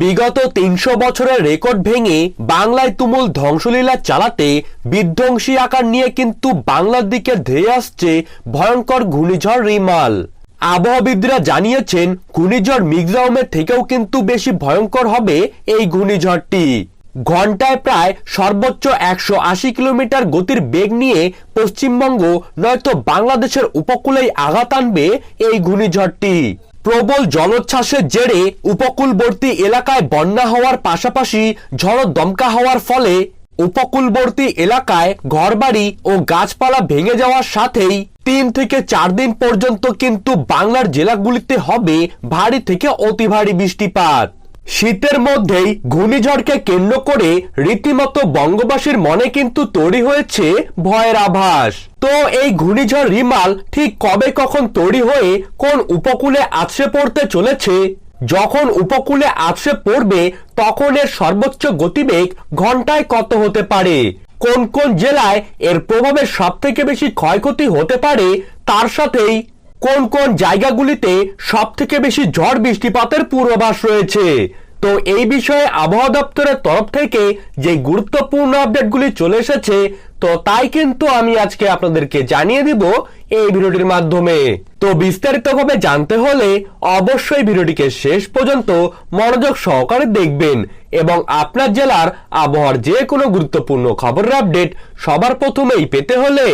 বিগত তিনশো বছরের রেকর্ড ভেঙে বাংলায় তুমুল ধ্বংসলীলা চালাতে বিধ্বংসী আকার নিয়ে কিন্তু বাংলার দিকে ধেয়ে আসছে ভয়ঙ্কর ঘূর্ণিঝড় রিমাল। আবহাওয়াবিদরা জানিয়েছেন, ঘূর্ণিঝড় মিগজাউমের থেকেও কিন্তু বেশি ভয়ঙ্কর হবে এই ঘূর্ণিঝড়টি। ঘন্টায় প্রায় সর্বোচ্চ একশো আশি কিলোমিটার গতির বেগ নিয়ে পশ্চিমবঙ্গ, নয়তো বাংলাদেশের উপকূলেই আঘাত আনবে এই ঘূর্ণিঝড়টি। প্রবল জলোচ্ছ্বাসের জেরে উপকূলবর্তী এলাকায় বন্যা হওয়ার পাশাপাশি ঝড় দমকা হওয়ার ফলে উপকূলবর্তী এলাকায় ঘরবাড়ি ও গাছপালা ভেঙে যাওয়ার সাথেই তিন থেকে চার দিন পর্যন্ত কিন্তু বাংলার জেলাগুলিতে হবে ভারী থেকে অতি ভারী বৃষ্টিপাত। শীতের মধ্যেই ঘূর্ণিঝড়কে কেন্দ্র করে রীতিমতো বঙ্গবাসীর মনে কিন্তু তৈরি হয়েছে ভয়ের আভাস। তো এই ঘূর্ণিঝড় রিমাল ঠিক কবে কখন তৈরি হয়ে কোন উপকূলে আছড়ে পড়তে চলেছে? যখন উপকূলে আছড়ে পড়বে, তখন এর সর্বোচ্চ গতিবেগ ঘন্টায় কত হতে পারে? কোন কোন জেলায় এর প্রভাবে সব থেকে বেশি ক্ষয়ক্ষতি হতে পারে? তার সাথেই কোন কোন জায়গাগুলিতে সব থেকে বেশি ঝড় বৃষ্টিপাতের পূর্বাভাস রয়েছে? তো এই বিষয়ে আবহাওয়া দপ্তরের তরফ থেকে যে গুরুত্বপূর্ণ আপডেটগুলি চলে এসেছে, তো তাই কিন্তু আমি আজকে আপনাদেরকে জানিয়ে দিব এই ভিডিওটির মাধ্যমে। তো বিস্তারিতভাবে জানতে হলে অবশ্যই ভিডিওটিকে শেষ পর্যন্ত মনোযোগ সহকারে দেখবেন এবং আপনার জেলার আবহাওয়ার যে কোনো গুরুত্বপূর্ণ খবরের আপডেট সবার প্রথমেই পেতে হলে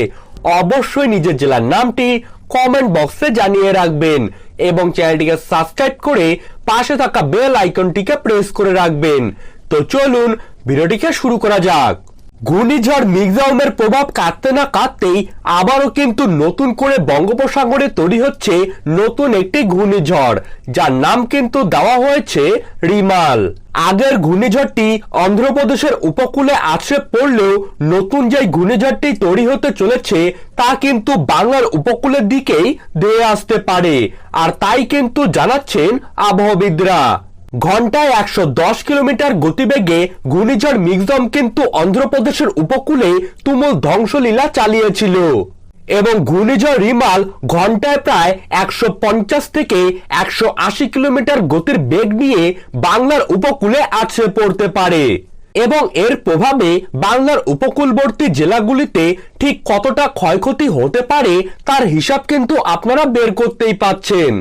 অবশ্যই নিজের জেলার নামটি কমেন্ট বক্সে জানিয়ে রাখবেন এবং চ্যানেলটিকে সাবস্ক্রাইব করে পাশে থাকা বেল আইকনটিকে প্রেস করে রাখবেন। তো চলুন, ভিডিওটিকে শুরু করা যাক। ঘূর্ণিঝড় মিগজাউমের প্রভাব কাটতে না কাটতেই আবারও কিন্তু নতুন করে বঙ্গোপসাগরে তৈরি হচ্ছে নতুন একটি ঘূর্ণিঝড়, যার নাম কিন্তু দেওয়া হয়েছে রিমাল। আগের ঘূর্ণিঝড়টি অন্ধ্রপ্রদেশের উপকূলে আছড়ে পড়লেও নতুন যে ঘূর্ণিঝড়টি তৈরি হতে চলেছে, তা কিন্তু বাংলার উপকূলের দিকেই ধেয়ে আসতে পারে। আর তাই কিন্তু জানাচ্ছেন আবহাওয়াবিদরা ঘন্টায় একশো দশ কিলোমিটার গতিবেগে ঘূর্ণিঝড় মিগজম কিন্তু অন্ধ্রপ্রদেশের উপকূলে তুমুল ধ্বংসলীলা চালিয়েছিল। এবং ঘূর্ণিঝড় রিমাল ঘন্টায় প্রায় একশো পঞ্চাশ থেকে একশো আশি কিলোমিটার গতির বেগ নিয়ে বাংলার উপকূলে আছড়ে পড়তে পারে। এবং এর প্রভাবে বাংলার উপকূলবর্তী জেলাগুলিতে ঠিক কতটা ক্ষয়ক্ষতি হতে পারে তার হিসাব কিন্তু আপনারা বের করতেই পাচ্ছেন।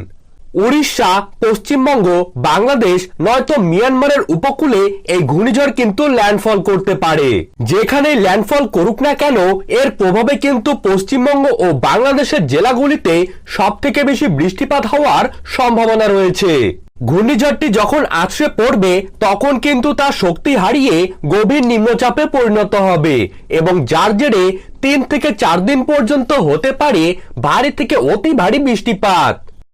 উড়িষ্যা, পশ্চিমবঙ্গ, বাংলাদেশ, নয়তো মিয়ানমারের উপকূলে এই ঘূর্ণিঝড় কিন্তু ল্যান্ডফল করতে পারে। যেখানে ল্যান্ডফল করুক না কেন, এর প্রভাবে কিন্তু পশ্চিমবঙ্গ ও বাংলাদেশের জেলাগুলিতে সব থেকে বেশি বৃষ্টিপাত হওয়ার সম্ভাবনা রয়েছে। ঘূর্ণিঝড়টি যখন আছড়ে পড়বে, তখন কিন্তু তার শক্তি হারিয়ে গভীর নিম্নচাপে পরিণত হবে এবং যার জেরে তিন থেকে চার দিন পর্যন্ত হতে পারে ভারী থেকে অতি ভারী বৃষ্টিপাত।